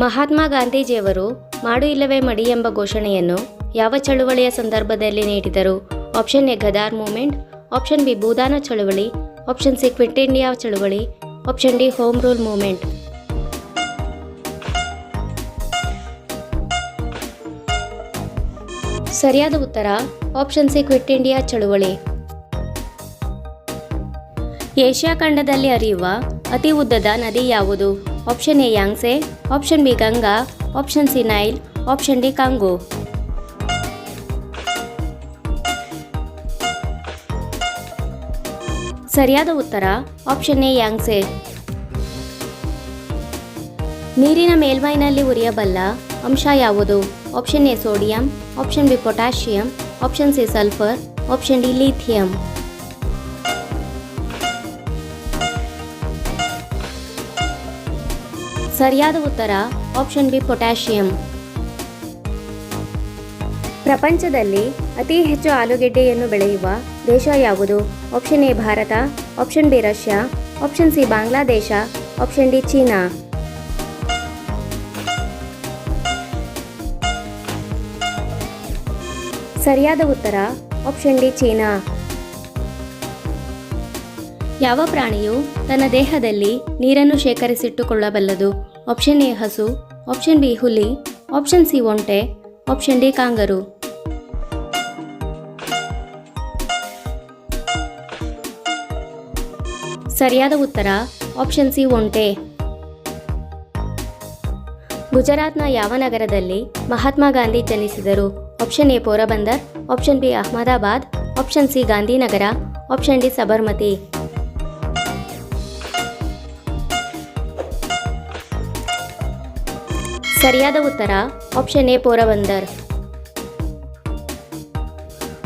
ಮಹಾತ್ಮ ಗಾಂಧೀಜಿಯವರು ಮಾಡು ಇಲ್ಲವೇ ಮಡಿ ಎಂಬ ಘೋಷಣೆಯನ್ನು ಯಾವ ಚಳುವಳಿಯ ಸಂದರ್ಭದಲ್ಲಿ ನೀಡಿದರು? Option A Ghadar movement, option B Bhoodan ಚಳುವಳಿ, ಆಪ್ಷನ್ ಸಿ ಕ್ವಿಟ್ ಇಂಡಿಯಾ ಚಳುವಳಿ, option D home rule movement. ಸರಿಯಾದ ಉತ್ತರ, ಆಪ್ಷನ್ ಸಿ ಕ್ವಿಟ್ ಇಂಡಿಯಾ ಚಳುವಳಿ. ಏಷ್ಯಾ ಖಂಡದಲ್ಲಿ ಹರಿಯುವ ಅತಿ ಉದ್ದದ ನದಿ ಯಾವುದು? Option A Yangtze option B Ganga option C Nile option D Congo ಸರಿಯಾದ ಉತ್ತರ ಆಪ್ಷನ್ ಎ ಯಾಂಗ್ಸೆ ನೀರಿನ ಮೇಲ್ಮೈನಲ್ಲಿ ಉರಿಯಬಲ್ಲ ಅಂಶ ಯಾವುದು? Option A sodium option B potassium option C sulphur option D lithium ಸರಿಯಾದ ಉತ್ತರ ಆಪ್ಷನ್ ಬಿ ಪೊಟ್ಯಾಷಿಯಂ ಪ್ರಪಂಚದಲ್ಲಿ ಅತಿ ಹೆಚ್ಚು ಆಲೂಗೆಡ್ಡೆಯನ್ನು ಬೆಳೆಯುವ ದೇಶ ಯಾವುದು? Option A Bharat. Option B Russia. Option C Bangladesh. Option D China. ಸರಿಯಾದ ಉತ್ತರ ಆಪ್ಷನ್ ಡಿ ಚೀನಾ. ಯಾವ ಪ್ರಾಣಿಯು ತನ್ನ ದೇಹದಲ್ಲಿ ನೀರನ್ನು ಶೇಖರಿಸಿಟ್ಟುಕೊಳ್ಳಬಲ್ಲದು? ಆಪ್ಷನ್ ಎ ಹಸು. ಆಪ್ಷನ್ ಬಿ ಹುಲಿ. ಆಪ್ಷನ್ ಸಿ ಒಂಟೆ. Option D kangaroo. ಸರಿಯಾದ ಉತ್ತರ ಆಪ್ಷನ್ ಸಿ ಒಂಟೆ. ಗುಜರಾತ್ನ ಯಾವ ನಗರದಲ್ಲಿ ಮಹಾತ್ಮ ಗಾಂಧಿ ಜನಿಸಿದರು? Option A Porbandar. Option B Ahmedabad. Option C Gandhinagar. Option D Sabarmati. ಸರಿಯಾದ ಉತ್ತರ ಆಪ್ಷನ್ ಎ ಪೋರಬಂದರ್.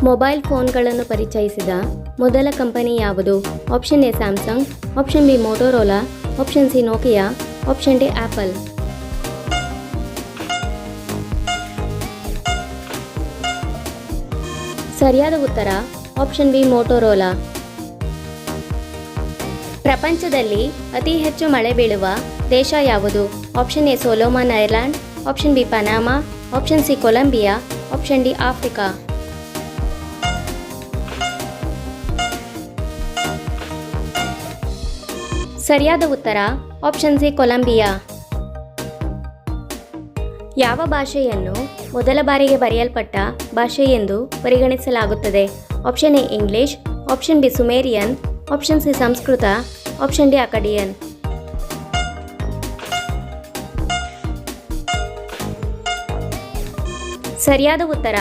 ಮೊಬೈಲ್ ಫೋನ್ಗಳನ್ನು ಪರಿಚಯಿಸಿದ ಮೊದಲ ಕಂಪನಿ ಯಾವುದು? Option A Samsung option B Motorola option C Nokia option D Apple ಸರಿಯಾದ ಉತ್ತರ ಆಪ್ಷನ್ ಬಿ ಮೋಟೋರೋಲಾ ಪ್ರಪಂಚದಲ್ಲಿ ಅತಿ ಹೆಚ್ಚು ಮಳೆ ಬೀಳುವ ದೇಶ ಯಾವುದು? Option A Solomon Ireland option B Panama option C Colombia option D Africa ಸರಿಯಾದ ಉತ್ತರ ಆಪ್ಷನ್ ಸಿ ಕೊಲಂಬಿಯಾ ಯಾವ ಭಾಷೆಯನ್ನು ಮೊದಲ ಬಾರಿಗೆ ಬರೆಯಲ್ಪಟ್ಟ ಭಾಷೆ ಎಂದು ಪರಿಗಣಿಸಲಾಗುತ್ತದೆ? Option A English option B Sumerian option C Sanskrit option D Akkadian ಸರಿಯಾದ ಉತ್ತರ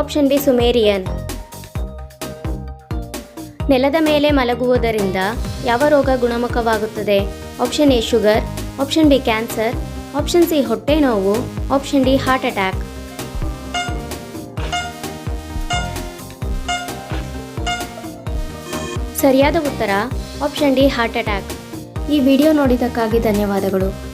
ಆಪ್ಷನ್ ಬಿ ಸುಮೇರಿಯನ್ ನೆಲದ ಮೇಲೆ ಮಲಗುವುದರಿಂದ ಯಾವ ರೋಗ ಗುಣಮುಖವಾಗುತ್ತದೆ? Option A sugar option B cancer option C ಹೊಟ್ಟೆ ನೋವು ಆಪ್ಷನ್ ಡಿ ಹಾರ್ಟ್ ಅಟ್ಯಾಕ್ ಸರಿಯಾದ ಉತ್ತರ ಆಪ್ಷನ್ ಡಿ ಹಾರ್ಟ್ ಅಟ್ಯಾಕ್ ಈ ವಿಡಿಯೋ ನೋಡಿದ್ದಕ್ಕಾಗಿ ಧನ್ಯವಾದಗಳು.